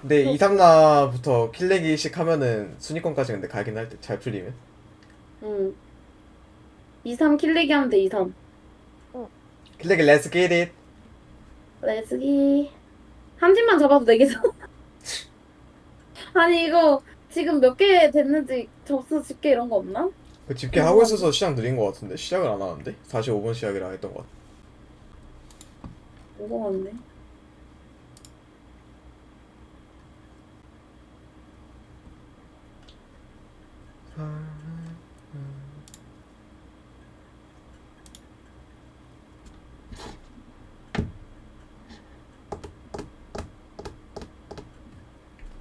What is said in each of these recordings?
근데 2, 3라부터 킬레기씩 하면은 순위권까지 근데 가긴 할 때 잘 풀리면 응. 2, 3 킬레기 하면 돼, 2, 3. 킬레기 렛츠 겟 잇. 레즈기. 한 팀만 잡아도 되겠어. 아니, 이거 지금 몇 개 됐는지 접수 집계 이런 거 없나? 그 집계 하고 있어서 시작 느린 것 같은데 시작을 안 하는데 45분 시작이라 했던 것 같아. 무서웠네.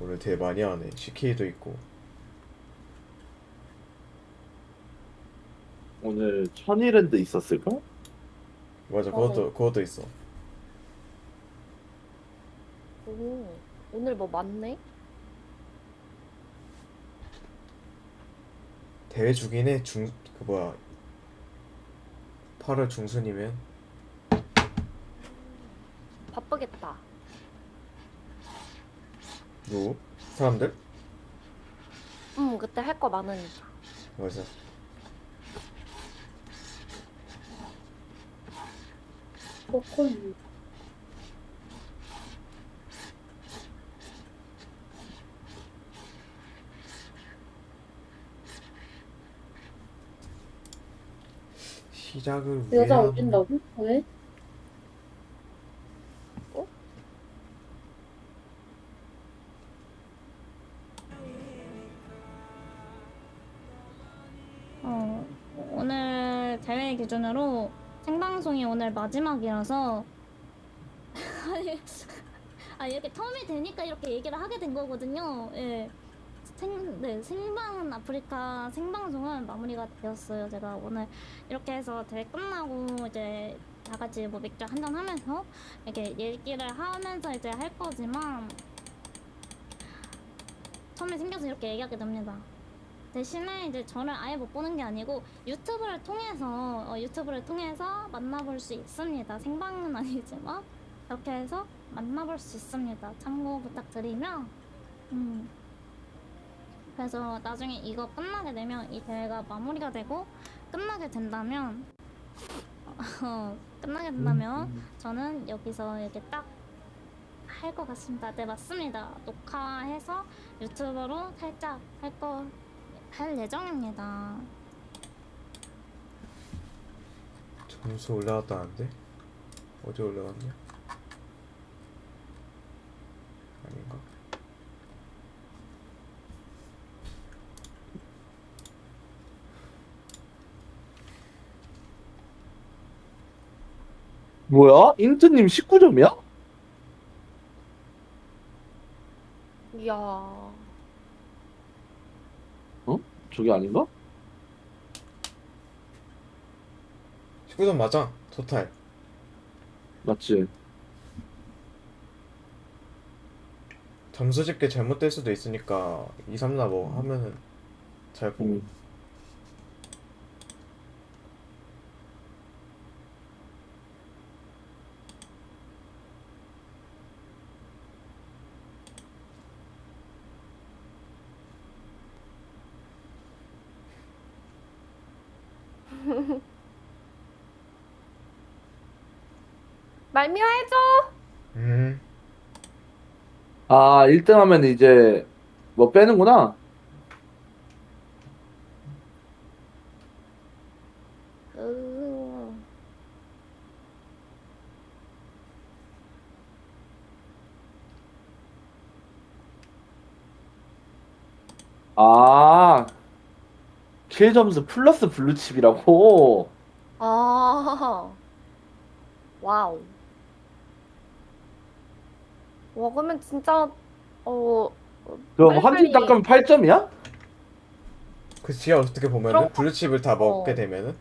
오늘 되게 많이 하네. CK도 있고. 오늘 천일랜드 있었을까? 맞아. 그것도 그것도 있어. 오, 오늘 뭐 많네? 대회 중인에 중그 뭐야 8월 중순이면 바쁘겠다. 누구? 사람들? 음, 그때 할 거 많으니까. 맞아. 포콘. 시작을 여자 위한- 올린다고? 왜? 어, 오늘 대회 기준으로 생방송이 오늘 마지막이라서 아니, 아 이렇게 텀이 되니까 이렇게 얘기를 하게 된 거거든요. 예. 생, 네, 생방 아프리카 생방송은 마무리가 되었어요. 제가 오늘 이렇게 해서 대회 끝나고 이제 다 같이 뭐 맥주 한잔 하면서 이렇게 얘기를 하면서 이제 할 거지만 처음에 생겨서 이렇게 얘기하게 됩니다. 대신에 이제 저를 아예 못 보는 게 아니고 유튜브를 통해서 어, 유튜브를 통해서 만나볼 수 있습니다. 생방은 아니지만 이렇게 해서 만나볼 수 있습니다. 참고 부탁드리며 음. 그래서 나중에 이거 끝나게 되면 이 대회가 마무리가 되고 끝나게 된다면 어, 끝나게 된다면 저는 여기서 이렇게 딱 할 것 같습니다. 네 맞습니다. 녹화해서 유튜브로 살짝 할 거 할 예정입니다. 점수 올라갔다는데? 어제 올라갔냐? 아닌가? 뭐야? 인트님 19점이야? 이야. 저게 아닌가? 19점 맞아. 토탈. 맞지? 점수 집계 잘못될 수도 있으니까 2, 3라 뭐 하면은 잘 보고. 음. 말미화 해줘! 음. 아 1등 하면 이제 뭐 빼는구나? 으, 아, 킬 점수 플러스 블루칩이라고? 아. 와우. 와, 그러면 진짜, 어, 그럼 한 빨리빨리. 팀 닦으면 8점이야? 그 지가 어떻게 보면은 그럼- 블루칩을 다 먹게 어. 되면은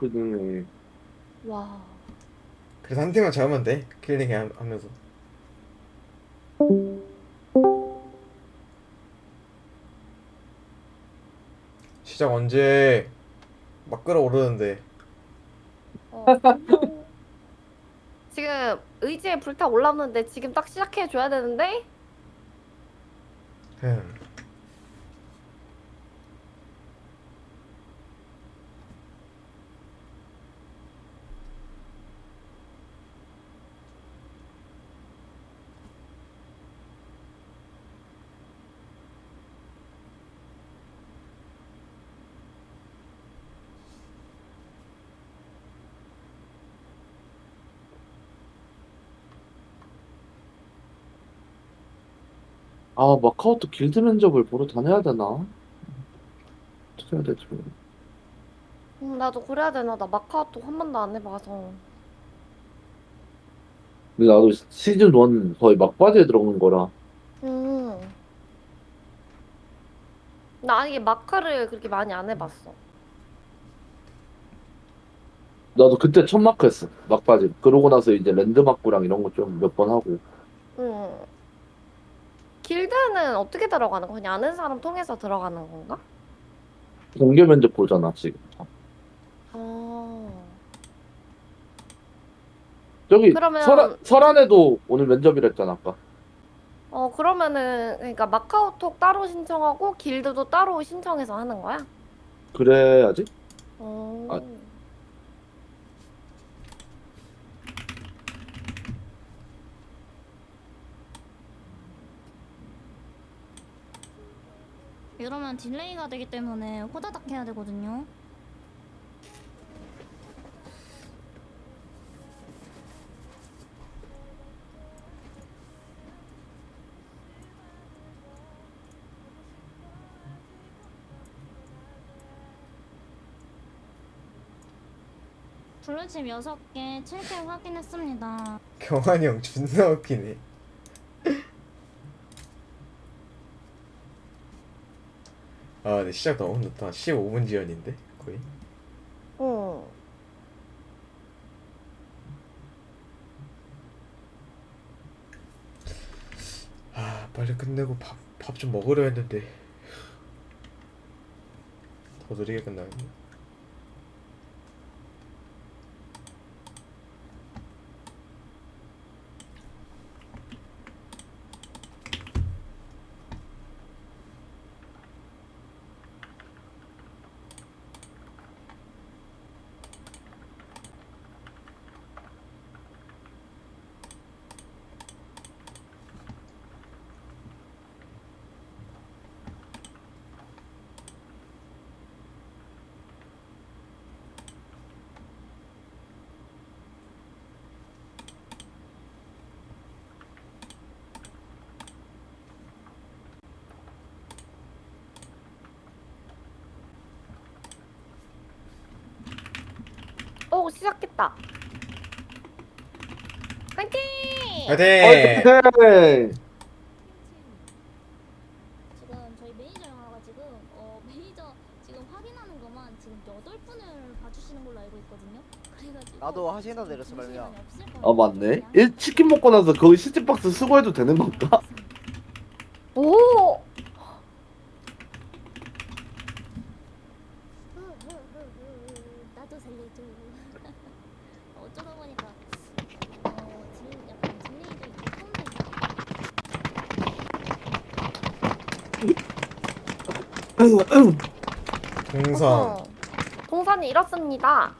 그네. 와. 그래서 한 팀만 잡으면 돼. 킬링 하- 하면서. 시작 언제? 막 끌어오르는데. 어. 지금 의지에 불타 올라오는데 지금 딱 시작해 줘야 되는데? 흠. 아, 마카오톡 길드 면접을 보러 다녀야 되나? 어떻게 해야 되지? 음, 나도 그래야 되나? 나 마카오톡 한 번도 안 해봐서. 근데 나도 시즌 1 거의 막바지에 들어간 거라. 음. 나 이게 마카를 그렇게 많이 안 해봤어. 나도 그때 첫 마크 했어. 막바지. 그러고 나서 이제 랜드 마크랑 이런 거 좀 몇 번 하고. 음. 길드는 어떻게 들어가는 거? 그냥 아는 사람 통해서 들어가는 건가? 공개 면접 보잖아, 지금. 아. 저기 그러면- 설아, 설안에도 오늘 면접이라 했잖아, 아까. 어, 그러면은, 그러니까 마카오톡 따로 신청하고 길드도 따로 신청해서 하는 거야? 그래야지? 어. 아. 이러면 딜레이가 되기 때문에 호다닥 해야 되거든요. 블루칩 6개, 7개 확인했습니다. 경환이 형 존나 웃기네. 아, 근데 시작 너무 늦다. 15분 지연인데 거의. 응. 아, 빨리 끝내고 밥 밥 좀 먹으려 했는데 더 느리게 끝나겠네. 오, 시작했다. 화이팅! 화이팅! 네. 지금 저희 매니저 영화가 지금 어 매니저 지금 확인하는 것만 지금 여덟 분을 봐주시는 걸로 알고 있거든요. 그래가지고 나도 하시나 내렸어, 말이야. 아, 맞네. 일 치킨 먹고 나서 거기 시티박스 수거해도 되는 건가? 오! 나도 살려줘. 어쩌다 보니까 어 지금 약간 딜레이도 있고 소음도 있고 동선 어. 동산이 잃었습니다.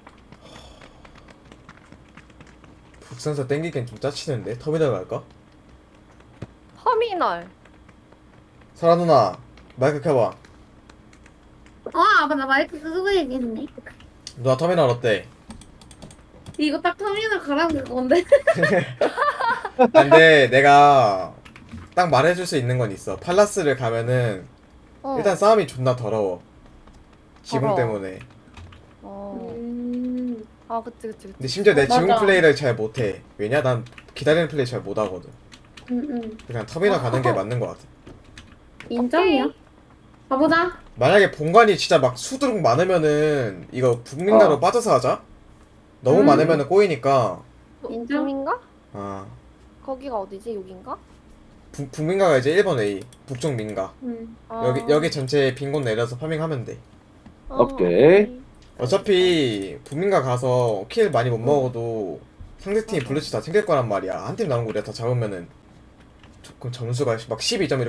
북선사 땡기기엔 좀 짜치는데 터미널 갈까? 터미널. 설아 누나 마이크 켜봐. 아, 아빠 나 마이크 끄고 얘기했네. 누나 터미널 어때? 이거 딱 터미널 가라는 건데. 근데 내가 딱 말해줄 수 있는 건 있어. 팔라스를 가면은 어. 일단 싸움이 존나 더러워. 지붕 더러워. 때문에. 어. 음. 아, 그치, 그치, 그치. 근데 심지어 내 지붕 맞아. 플레이를 잘 못해. 왜냐? 난 기다리는 플레이 잘 못하거든. 음, 음. 그냥 터미널 가는 게 맞는 것 같아. 인정이야. 가보자. 만약에 본관이 진짜 막 수두룩 많으면은 이거 북민가로 어. 빠져서 하자. 너무 음. 많으면은 꼬이니까. 인정. 동인가? 아 거기가 어디지? 여긴가? 북, 북민가가 이제 1번 A, 북쪽 민가. 음. 아. 여기 여기 전체 빈곳 내려서 파밍하면 돼. 어, 오케이. 어차피 북민가 가서 킬 많이 못 먹어도 상대팀이 블루치 다 챙길 거란 말이야. 한 팀 남은 거 우리가 다 잡으면은 조금 점수가 막 12점 이렇게